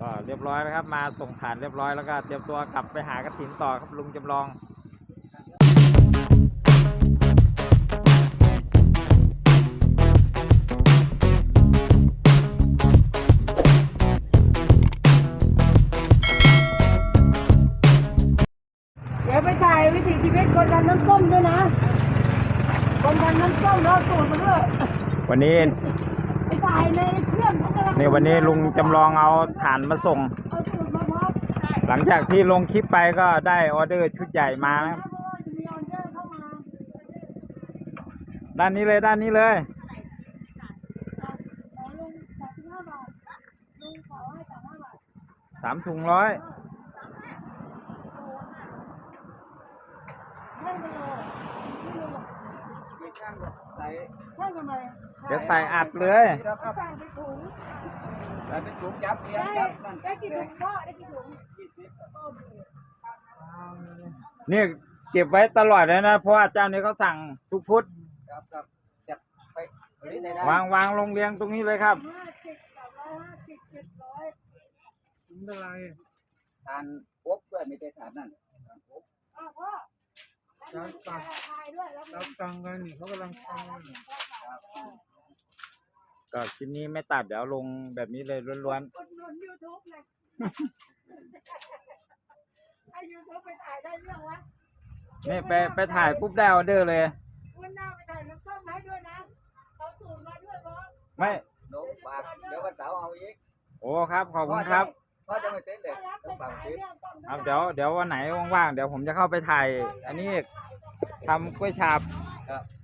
ก็เรียบร้อยแล้วครับ มาส่งฐานเรียบร้อยแล้วก็เตรียมตัวกลับไปหากระถินต่อครับลุงจำลองเดี๋ยวไปถ่ายวิถีชีวิตคนทำน้ำส้มด้วยนะ คนทำน้ำส้มเราสูตรมาด้วยวันนี้ไปถ่ายใน นี่วันนี้ลุงจำลองเอาฐานมาส่ง หลังจากที่ลงคลิปไปก็ได้ออเดอร์ชุดใหญ่มานะด้านนี้เลยด้านนี้เลยสามถุงร้อยใช่ทำไม เดี๋ยวใส่อัดเลยแล้วคก็รับสั่งไปถุงใส่เป็นถุงยับเรียงได้ครับนั่นได้กี่ถุงพ่อได้กี่ถุงนี่เก็บไว้ตลอดเลยนะ เพราะว่าเจ้านี้เขาสั่งทุกพุธครับครับจัดไปเฮ้ยได้ได้วางวางลงเรียงตรงนี้เลยครับ ห้าสิบสามร้อยห้าสิบเจ็ดร้อยทานปุ๊บด้วยไม่ใช่ทานนั่นทานปุ๊บอ้าวพ่อแล้วมีราคายด้วยแล้วมี รับตังค์กันนี่เขากำลังทำ กันก็คลิปนี้ไม่ตัดเดี๋ยวลงแบบนี้เลยล้วนอุดหนุนยูทูบเลยไอยูทูบไปถ่ายได้เรื่องวะๆนี่ไปไปถ่ายปุ๊บได้ออเดอร์เลย วันหน้าไปถ่ายน้ำส้มให้ด้วยนะเขาสูตรมาด้วยบอสไม่โน้ฝากเดี๋ยววันเสาร์เอาอีกโอ้ครับ ขอบคุณครับพ่อจะไม่เซ็นเลยถ้ารับไปต้องฝากถ่ายซื้อเรื่องต้มครับเดี๋ยวเดี๋ยววันไหนว่างๆเดี๋ยวผมจะเข้าไปถ่าย อันนี้อีกทำกล้วยฉาบสี่ร้อย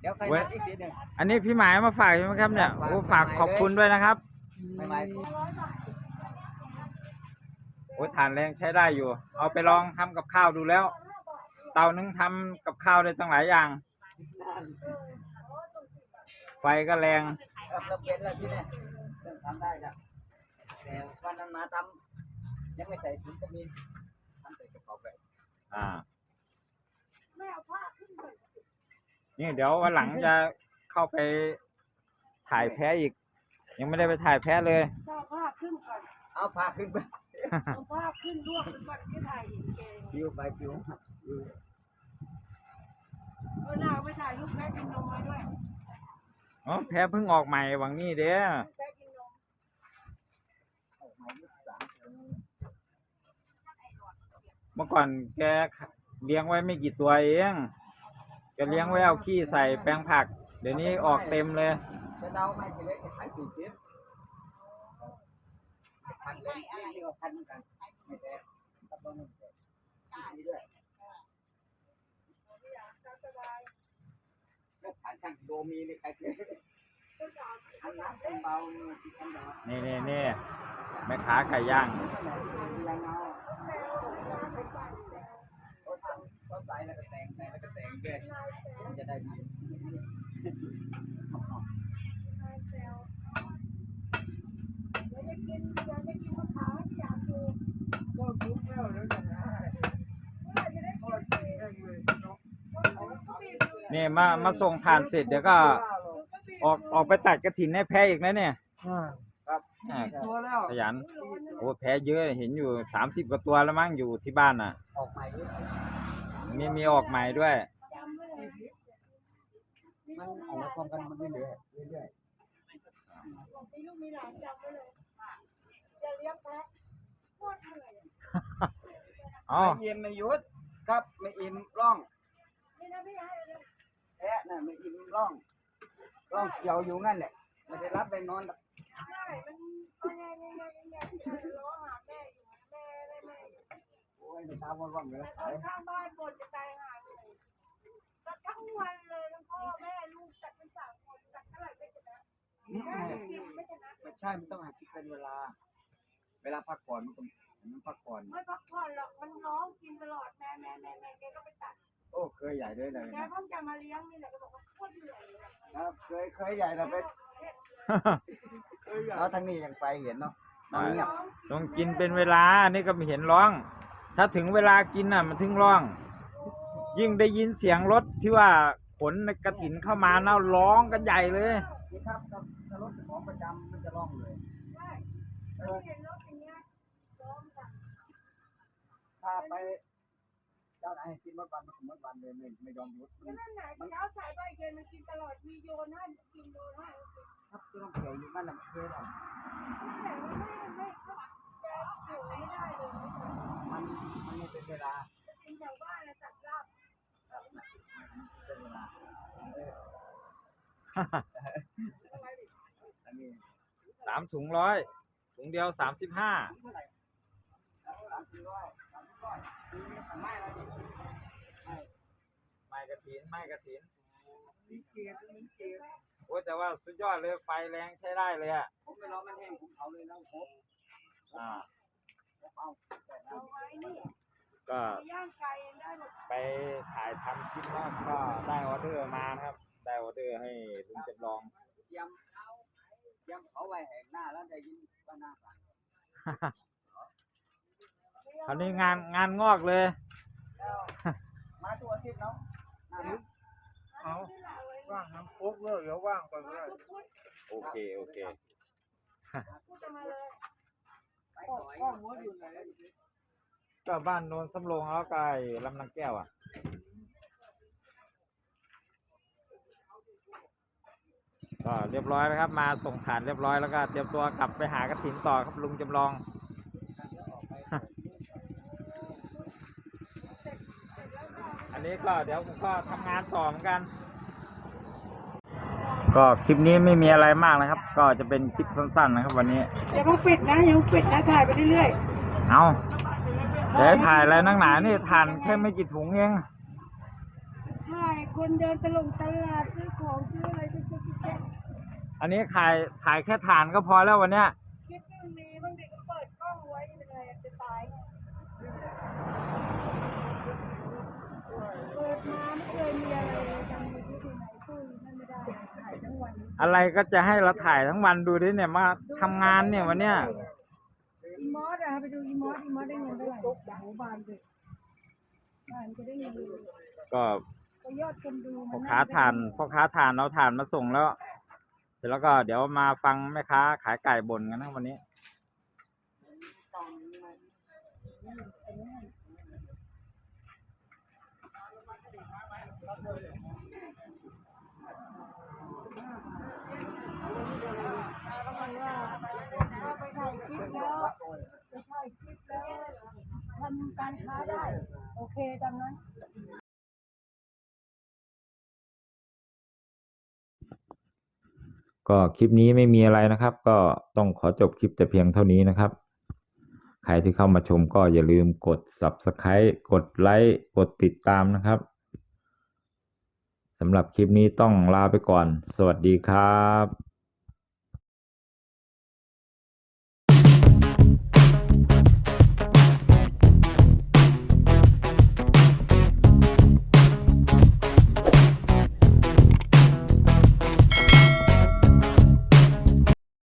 เดี๋ยวใครนัดอีกทีหนึงอันนี้พี่หมายมาฝากใช่ไหมครับเนี่ยโอ้ฝากขอบคุณด้วยนะครับไม่ไม่ร้อยบาทโอ้ฐานแรงใช้ได้อยู่ เอาไปลองทำกับข้าวดูแล้ว เตานึงทำกับข้าวได้ตั้งหลายอย่าง ไฟก็แรงครับเราเป็นแล้วที่เนี่ยเริ่มทำได้แล้วแต่วันนั้นมาทำยังไม่ใส่ถุงก็มีทำใส่กระเป๋าไปอ่า ไม่เอาผ้าขึ้นเลย นี่เดี๋ยววันหลังจะเข้าไปถ่ายแพ้อีก ยังไม่ได้ไปถ่ายแพ้เลยเอาผ้าขึ้นก่อนเอาพาขึ้นไปเอาผ้าขึ้นรวบเป็นวันที่ถ่ายเห็นเกงฟิวไปฟิวฟิวเออหน้าไปถ่ายรูปแม่กินนมมาด้วยอ๋อแพ้เพิ่งออกใหม่หวังนี่เด้อแม่กินนมเมื่อก่อนแกเลี้ยงไว้ไม่กี่ตัวเอง แกเลี้ยงไว้เอาขี้ใส่แปลงผัก เดี๋ยวนี้ออกเต็มเลย จะเดาไม่จะเล็กจะขายสี่สิบพันเล็กนี่เดียวพันเหมือนกันไม่แพงตับต้นนี่ดีด้วยแล้วผ่านช่างโดมีนี่ใครเคยอันน้ำเป็นเบาที่อันเบานี่นี่นี่แม่ค้าไก่ย่างยัง เอาเขาใส่แล้วก็แต่งใส่แล้วก็แต่งด้วยมันจะได้ดีเดี๋ยวจะกินเดี๋ยวจะกินมะพร้าวที่อยากดูก็ทุกแล้วแล้วกันนะเมื่อไหร่จะได้กินฟรีแม่งเลยเนาะนี่มามาส่งทานเสร็จเดี๋ยวก็ออกออกไปตัดกระถินให้แพ้อีกนะเนี่ยอ่าครับอ่าตัวแล้วขยันโอ้แพ้เยอะเห็นอยู่สามสิบกว่าตัวแล้วมั้งอยู่ที่บ้านน่ะออกใหม่ด้วย มีมีออกใหม่ด้วยจำไว้เลยมันออกมาพร้อมกันมันเรื่อยๆเรื่อยมีลูกมีหลานจำไว้เลยจะเลี้ยงแพะโคตรเหนื่อยอ๋อๆไม่อิ่มไม่หยุดครับไม่อิ่มร่องนี่นะพี่ให้เลยแพะน่ะไม่อิ่มร่องร่องเกี่ยวอยู่งั้นแหละไม่ได้รับได้นอนหรอกใช่ โอ้ยไม่ตามว่างๆเลยแต่คนข้างบ้านบ่นจะตายหาเลยตัดทั้งวันเลยทั้งพ่อแม่ลูกตัดเป็นสามคนตัดเท่าไหร่ไม่ชนะแม่กินไม่ชนะไม่ใช่มันต้องหาคิดเป็นเวลา เวลาพักผ่อนมันก็มันพักผ่อน ไม่พักผ่อนหรอกมันร้องกินตลอดแม่แม่แม่แม่แกก็ไปตัดโอ้เคยใหญ่ด้วยเลยแกนะเพิ่งจะมาเลี้ยงนี่แหละก็บอกว่าโคตรเหนื่อยเลยครับเคยเคยใหญ่เราไปแล้วทางนี้ยังไปเห็นเนาะมันเงียบ ต้องกินเป็นเวลา นี่ก็ไม่เห็นร้อง ถ้าถึงเวลากินน่ะ มันถึงร้อง ยิ่งได้ยินเสียงรถที่ว่าขนกระถินเข้ามาน่าร้องกันใหญ่เลยนี่ครับถ้ารถของประจำมันจะร่องเลยใช่เราเห็นรถอย่างนี้ถ้าไปเจ้านายให้กินเมื่อวันมันเมื่อวันเลยไม่ไม่ยอมหยุดมันนั่นไหนเช้าสายบ่ายเย็นมันกินตลอดมีโยนให้กินโยนให้ครับจะต้องเกี่ยวอยู่บ้านลำเพลินแต่มันไม่ไม่แกอยู่ไม่ได้เลยมันมัน ไม่เป็นเวลากินแถวบ้านนะจัดลาบเป็นเวลาสามถุงร้อยถุงเดียวสามสิบห้าไม่กระถินไม้กระถินโอ้แต่ว่าสุดยอดเลยไฟแรงใช้ได้เลยอะผมไม่รอมันแห้งผมเผาเลยแล้วผมอ่าผมเอาแต่น้เอาไว้นี่ ก็ย่างไก่ได้หมดไปถ่ายทำคลิปแล้วก็ได้ออเดอร์มานะครับ ได้ออเดอร์ให้ลุงจำลองำเตรียมเตรียมเผาไว้แห่งหน้าแล้วได้ยินว่าหน้าสั่นคราวนี้งานงานงอกเลยแล้วมาตัวอาทิตย์เนาะหน้าลึกเอาว่างน้ำปุ๊กเลยเดี๋ยวว่างไปเลยโอเค โอเคพูดจะมาเลยไปต่อย ก็บ้านโนนสำโรงแล้วก็ไอ้ลำนางแก้วอะ ก็เรียบร้อยแล้วครับ มาส่งฐานเรียบร้อยแล้วก็เตรียมตัวกลับไปหากระถินต่อครับลุงจำลอง อันนี้ก็เดี๋ยวผมก็ทำงานต่อเหมือนกัน ก็คลิปนี้ไม่มีอะไรมากนะครับ ก็จะเป็นคลิปสั้นๆนะครับ วันนี้ อย่าเพิ่งปิดนะอย่าเพิ่งปิดนะถ่ายไปเรื่อยเอา เดี๋ยวให้ถ่ายอะไรนักหนานี่ทานแค่ไม่กี่ถุงเองๆถ่ายคนเดินตลงตลาดซื้อของซื้ออะไรก็จะแค่อันนี้ถ่ายถ่ายแค่ทานก็พอแล้ววันเนี้ยคลิปนึงมีบางทีก็เปิดกล้องไว้เป็นไงจะตายเปิดมาไม่เคยมีอะไรเลยทำยูทูบที่ไหนตู้นั่นไม่ได้ถ่ายทั้งวัน อะไรก็จะให้เราถ่ายทั้งวันดูดิเนี่ยมาทำงานเนี่ยวันเนี้ย ไปดูอีมอสอีมอสได้เงินเท่าไหร่โอ้โหบานเลยบานจะได้เงินก็ก็ยอดคนดูพ่อค้าทานพ่อค้าทานเอาทานมาส่งแล้ว เสร็จแล้วก็เดี๋ยวมาฟังแม่ค้าขายไก่บ่นกันนะวันนี้ถ่ายคลิปแล้วไปถ่ายคลิปแล้ว ทำการค้าได้ โอเคตามนั้นก็คลิปนี้ไม่มีอะไรนะครับ ก็ต้องขอจบคลิปแต่เพียงเท่านี้นะครับ ใครที่เข้ามาชมก็อย่าลืมกด subscribe กดไลค์กดติดตามนะครับสำหรับคลิปนี้ต้องลาไปก่อน สวัสดีครับ